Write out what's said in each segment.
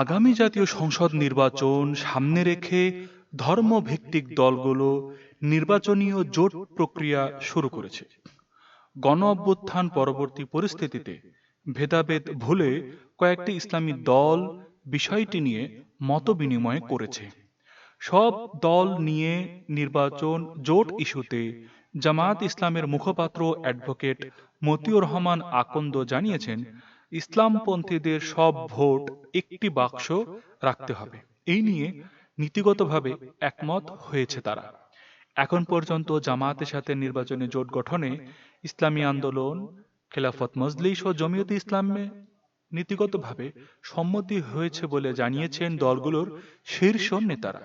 আগামী জাতীয় সংসদ নির্বাচন সামনে রেখে ধর্মভিত্তিক দলগুলো নির্বাচনীয় জোট প্রক্রিয়া শুরু করেছে। গণ অভ্যুত্থান পরবর্তী পরিস্থিতিতে ভেদাভেদ ভুলে কয়েকটি ইসলামী দল বিষয়টি নিয়ে মত বিনিময় করেছে। সব দল নিয়ে নির্বাচন জোট ইস্যুতে জামায়াত ইসলামের মুখপাত্র অ্যাডভোকেট মতিউর রহমান আকন্দ জানিয়েছেন ইসলামপন্থীদের সব ভোট একটি বাক্স রাখতে হবে। এই নিয়ে নীতিগতভাবে একমত হয়েছে তারা। এখন পর্যন্ত জামায়াতের সাথে নির্বাচনী জোট গঠনে ইসলামী আন্দোলন, খেলাফত মজলিস ও জমিয়তে ইসলামে নীতিগতভাবে সম্মতি হয়েছে বলে জানিয়েছেন দলগুলোর শীর্ষ নেতারা।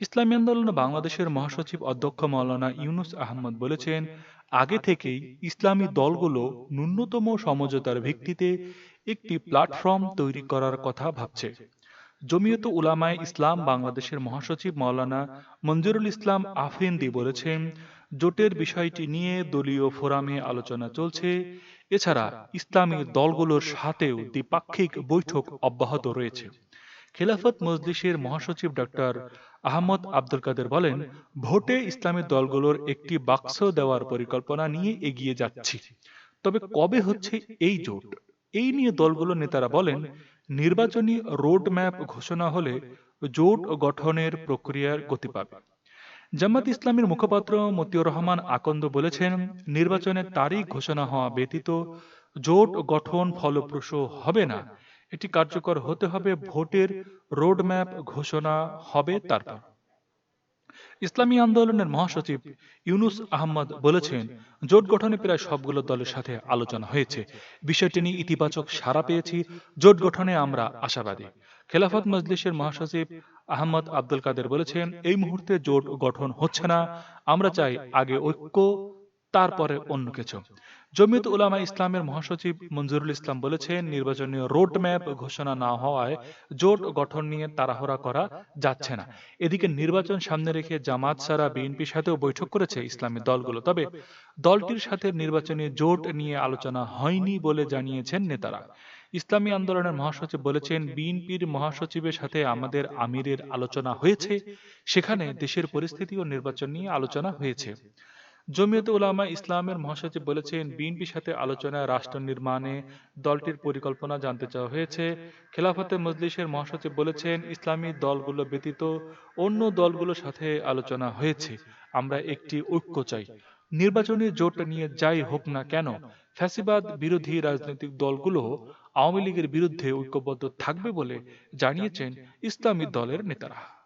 ইসলামী আন্দোলন বাংলাদেশের মহাসচিব অধ্যক্ষ মৌলানা ইউনুস আহমদ বলেছেন আগে থেকেই ইসলামী দলগুলো ন্যূনতম সমঝোতার ভিত্তিতে একটি প্ল্যাটফর্ম তৈরি করার কথা ভাবছে। জমিয়ত উলামায় ইসলাম বাংলাদেশের মহাসচিব মৌলানা মঞ্জুরুল ইসলাম আফরিন্দি বলেছেন জোটের বিষয়টি নিয়ে দলীয় ফোরামে আলোচনা চলছে। এছাড়া ইসলামী দলগুলোর সাথেও দ্বিপাক্ষিক বৈঠক অব্যাহত রয়েছে। খেলাফত মজলিসের মহাসচিব ডক্টর আহমদ আব্দুল কাদের বলেন, ভোটে ইসলামী দলগুলোর একটি বাক্স দেওয়ার পরিকল্পনা নিয়ে এগিয়ে যাচ্ছি। তবে কবে হচ্ছে এই জোট? এই নিয়ে দলগুলো নেতারা বলেন, নির্বাচনী রোড ম্যাপ ঘোষণা হলে জোট গঠনের প্রক্রিয়ার গতি পাবে। জামাত ইসলামের মুখপাত্র মতিউর রহমান আকন্দ বলেছেন, নির্বাচনের তারিখ ঘোষণা হওয়া ব্যতীত জোট গঠন ফলপ্রসূ হবে না। এটি কার্যকর হতে হবে ভোটের রোডম্যাপ ঘোষণা হবে তারপর ইসলামী আন্দোলনের মহাসচিব ইউনুস আহমদ বলেছেন, জোট গঠনে প্রায় সবগুলো দলের সাথে আলোচনা হয়েছে। বিষয়টি নিয়ে ইতিবাচক সাড়া পেয়েছি। জোট গঠনে আমরা আশাবাদী। খেলাফত মজলিসের মহাসচিব আহমদ আব্দুল কাদের বলেছেন, এই মুহূর্তে জোট গঠন হচ্ছে না। আমরা চাই আগে ঐক্য, তারপরে অন্য কিছু। জমিয়ত উলামা ইসলামের মহাসচিব মঞ্জুরুল ইসলাম বলেছেন, নির্বাচনী রোড ম্যাপ ঘোষণা না হওয়ায় জোট গঠন নিয়ে তাড়াহুড়া করা যাচ্ছে না। এদিকে নির্বাচন সামনে রেখে জামাত সারা বিএনপির সাথেও বৈঠক করেছে ইসলামী দলগুলো। তবে দলটির সাথে নির্বাচনী জোট নিয়ে আলোচনা হয়নি বলে জানিয়েছেন নেতারা। ইসলামী আন্দোলনের মহাসচিব বলেছেন, বিএনপির মহাসচিবের সাথে আমাদের আমিরের আলোচনা হয়েছে, সেখানে দেশের পরিস্থিতি ও নির্বাচন নিয়ে আলোচনা হয়েছে। জমিয়ত উলামা ইসলামের মহাসচিব বলেছেন, বিএনপির সাথে আলোচনায় রাষ্ট্র নির্মাণে দলটির পরিকল্পনা জানতে চাওয়া হয়েছে। খেলাফতে মজলিসের মহাসচিব বলেছেন, ইসলামী দলগুলো ব্যতীত অন্য দলগুলোর সাথে আলোচনা হয়েছে। আমরা একটি ঐক্য চাই। নির্বাচনী জোট নিয়ে যাই হোক না কেন, ফ্যাসিবাদ বিরোধী রাজনৈতিক দলগুলো আওয়ামী লীগের বিরুদ্ধে ঐক্যবদ্ধ থাকবে বলে জানিয়েছেন ইসলামী দলের নেতারা।